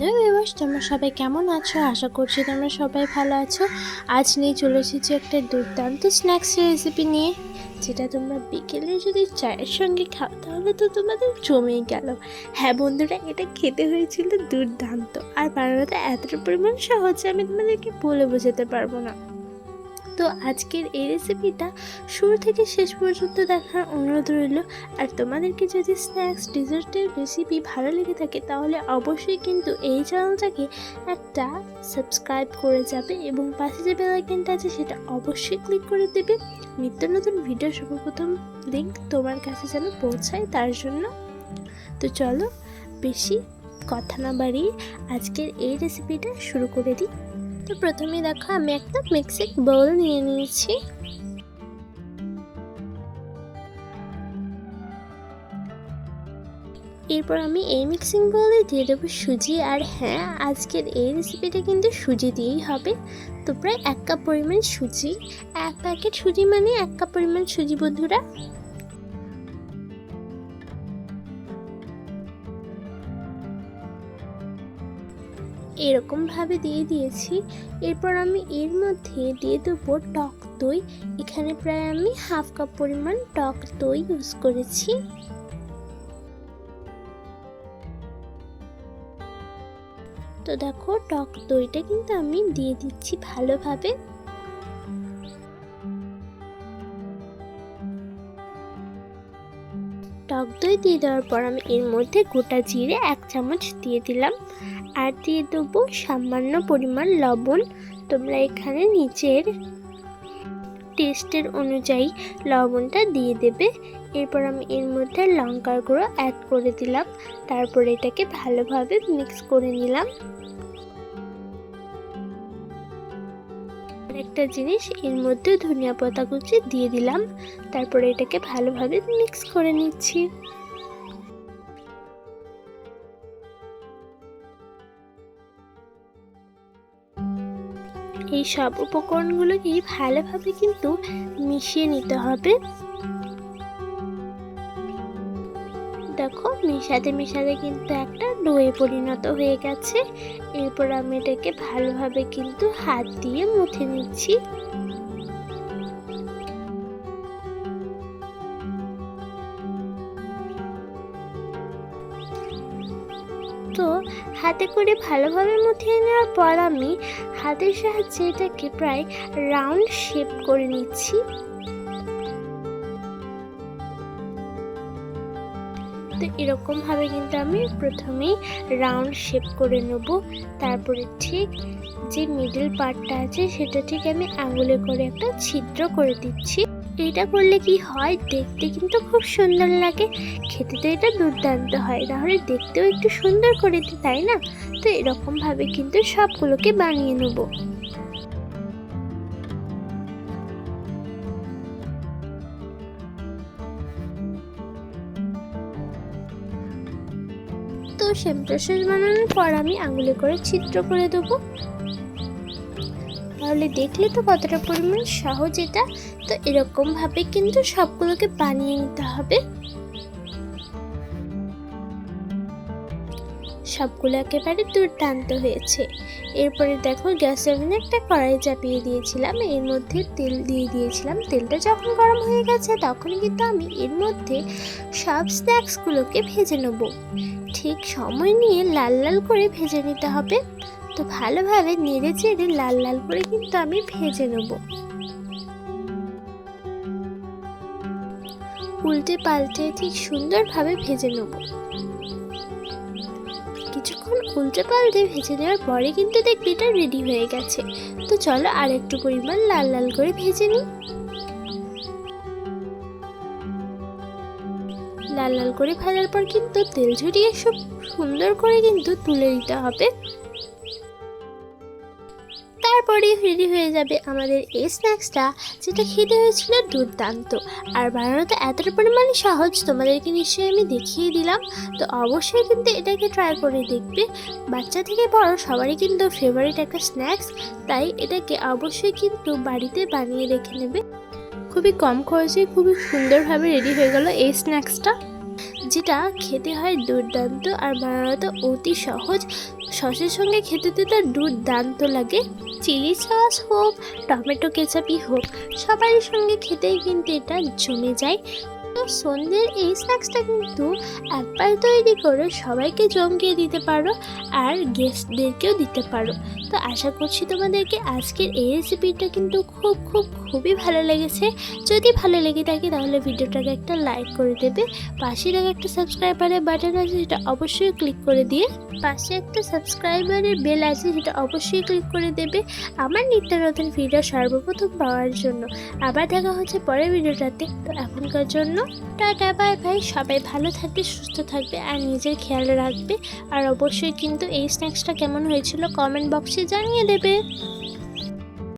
Hello viewers তোমরা সবাই কেমন আছো? আশা করছি তোমরা সবাই ভালো আছো। আজ নিয়ে চলে এসেছি একটা দুর্দান্ত স্ন্যাক্স রেসিপি নিয়ে, যেটা তোমরা বিকেলে যদি চায়ের সঙ্গে খাও, তাহলে তো তোমাদের জমেই গেল। হ্যাঁ বন্ধুরা, এটা খেতে হয়েছিল দুর্দান্ত। আর বানানোটা এতটা পরিমাণ সহজে আমি তোমাদেরকে বলে বোঝাতে পারব না। তো আজকের এই রেসিপিটা শুরু থেকে শেষ পর্যন্ত দেখার অনুরোধ রইল। আর তোমাদেরকে যদি স্ন্যাক্স ডিজার্টের রেসিপি ভালো লেগে থাকে, তাহলে অবশ্যই কিন্তু এই চ্যানেলটাকে একটা সাবস্ক্রাইব করে যাবে এবং পাশে যে বেলাইকেনটা আছে, সেটা অবশ্যই ক্লিক করে দেবে। নিত্য নতুন ভিডিও সর্বপ্রথম লিঙ্ক তোমার কাছে যেন পৌঁছায়, তার জন্য। তো চলো, বেশি কথা না বাড়িয়ে আজকের এই রেসিপিটা শুরু করে দিই। তো প্রথমে দেখো, আমি একটা মিক্সিং বোল নিয়ে নিয়েছি। এরপর আমি এই মিক্সিং বোলে দিয়ে দেবো সুজি, আর হ্যাঁ আজকের এই রেসিপিটা কিন্তু সুজি দিয়েই হবে। তো প্রায় এক কাপ পরিমাণ সুজি, এক প্যাকেট সুজি মানে এক কাপ পরিমাণ সুজি, বন্ধুরা। এরকমভাবে দিয়ে দিয়েছি। এরপর আমি এর মধ্যে দিয়ে দেবো টক দই। এখানে প্রায় আমি হাফ কাপ পরিমাণ টক দই ইউজ করেছি। তো দেখো, টক দইটা কিন্তু আমি দিয়ে দিচ্ছি ভালোভাবে। টক দই দিয়ে দেওয়ার পর আমি এর মধ্যে গোটা জিরে এক চামচ দিয়ে দিলাম। আর দিয়ে দেবো সামান্য পরিমাণ লবণ। তোমরা এখানে নিচের টেস্টের অনুযায়ী লবণটা দিয়ে দেবে। এরপর আমি এর মধ্যে লঙ্কার গুঁড়ো অ্যাড করে দিলাম। তারপর এটাকে ভালোভাবে মিক্স করে নিলাম। একটা জিনিস, এর মধ্যে ধনিয়া পাতা কুচি দিয়ে দিলাম। তারপরে এটাকে ভালোভাবে মিক্স করে নিচ্ছি। এই সব উপকরণগুলোকে ভালোভাবে কিন্তু মিশিয়ে নিতে হবে। দেখো মেশাতে মেশাতে কিন্তু একটা ডোয়ে পরিণত হয়ে গেছে। এরপর আমি এটাকে ভালোভাবে কিন্তু হাত দিয়ে মুথে নিচ্ছি। তো হাতে করে ভালোভাবে মুঠিয়ে নেওয়ার পর আমি হাতের সাহায্যে এটাকে প্রায় রাউন্ড শেপ করে নিচ্ছি। তো এরকমভাবে কিন্তু আমি প্রথমেই রাউন্ড শেপ করে নেব। তারপরে ঠিক যে মিডল পার্টটা আছে, সেটা ঠিক আমি আঙুলে করে একটা ছিদ্র করে দিচ্ছি। এটা করলে কি হয়, দেখতে কিন্তু খুব সুন্দর লাগে। খেতে তো এটা দুর্দান্ত হয় তাহলে দেখতেও একটু সুন্দর করে দিই, তাই না? তো এরকমভাবে কিন্তু সবগুলোকে বানিয়ে নেব। তো সেম প্রসেস বানানোর পর আমি আঙুলে করে চিত্র করে দেবো। তাহলে দেখলে তো কতটা পরিমাণ সহজ এটা। তো এরকমভাবে কিন্তু সবগুলোকে বানিয়ে নিতে হবে। সবগুলো একেবারে দুর্দান্ত হয়েছে। এরপরে দেখো গ্যাস ওভেনে একটা কড়াই চাপিয়ে দিয়েছিলাম। এর মধ্যে তেল দিয়ে দিয়েছিলাম। তেলটা যখন গরম হয়ে গেছে, তখন কিন্তু আমি এর মধ্যে সব স্ন্যাক্সগুলোকে ভেজে নেব। ঠিক সময় নিয়ে লাল লাল করে ভেজে নিতে হবে। তো ভালোভাবে নেড়ে চেড়ে লাল লাল করে কিন্তু আমি ভেজে নেব। উল্টে পাল্টে ঠিক সুন্দরভাবে ভেজে নেব। কিছুক্ষণ উল্টে পাল্টে ভেজে দেওয়ার পরে কিন্তু দেখবি এটা রেডি হয়ে গেছে। তো চলো আর একটু পরিমাণ লাল লাল করে ভেজে নিই। লাল লাল করে ভাজার পর কিন্তু তেল ঝরিয়ে সব সুন্দর করে কিন্তু তুলে দিতে হবে। তারপরে রেডি হয়ে যাবে আমাদের এই স্ন্যাক্সটা, যেটা খেতে হয়েছিল দুর্দান্ত। আর বানানোটা এতটা পরিমাণে সহজ তোমাদেরকে নিশ্চয়ই আমি দেখিয়ে দিলাম, তো অবশ্যই কিন্তু এটাকে ট্রাই করে দেখবে। বাচ্চা থেকে বড় সবারই কিন্তু ফেভারিট একটা স্ন্যাক্স তাই এটাকে অবশ্যই কিন্তু বাড়িতে বানিয়ে রেখে নেবে। খুবই কম খরচে খুবই সুন্দরভাবে রেডি হয়ে গেল এই স্ন্যাক্সটা যেটা খেতে হয় দুর্দান্ত আর বানানো অতি সহজ। সসের সঙ্গে খেতে তো তার দুর্দান্ত লাগে। চিলি সস হোক, টমেটো কেচাপি হোক, সবারই সঙ্গে খেতেই কিন্তু এটা জমে যায়। তো সন্ধ্যের এই স্ন্যাক্সটা কিন্তু একবার তৈরি করে সবাইকে জমকিয়ে দিতে পারো আর গেস্টদেরকেও দিতে পারো। তো আশা করছি তোমাদেরকে আজকের এই রেসিপিটা কিন্তু খুব খুব, খুবই ভালো লেগেছে। যদি ভালো লেগে থাকে তাহলে ভিডিওটাকে একটা লাইক করে দেবে। পাশে থাকা একটা সাবস্ক্রাইবারের বাটন আছে সেটা অবশ্যই ক্লিক করে দিয়ে পাশে একটা সাবস্ক্রাইবারের বেল আছে সেটা অবশ্যই ক্লিক করে দেবে আমার নিত্য নতুন ভিডিও সর্বপ্রথম পাওয়ার জন্য। আবার দেখা হচ্ছে পরের ভিডিওটাতে তো এখনকার জন্য টাটা, বাই বাই। সবাই ভালো থাকবে, সুস্থ থাকবে আর নিজের খেয়াল রাখবে। আর অবশ্যই কিন্তু এই স্ন্যাক্সটা কেমন হয়েছিল কমেন্ট বক্সে জানিয়ে দেবে।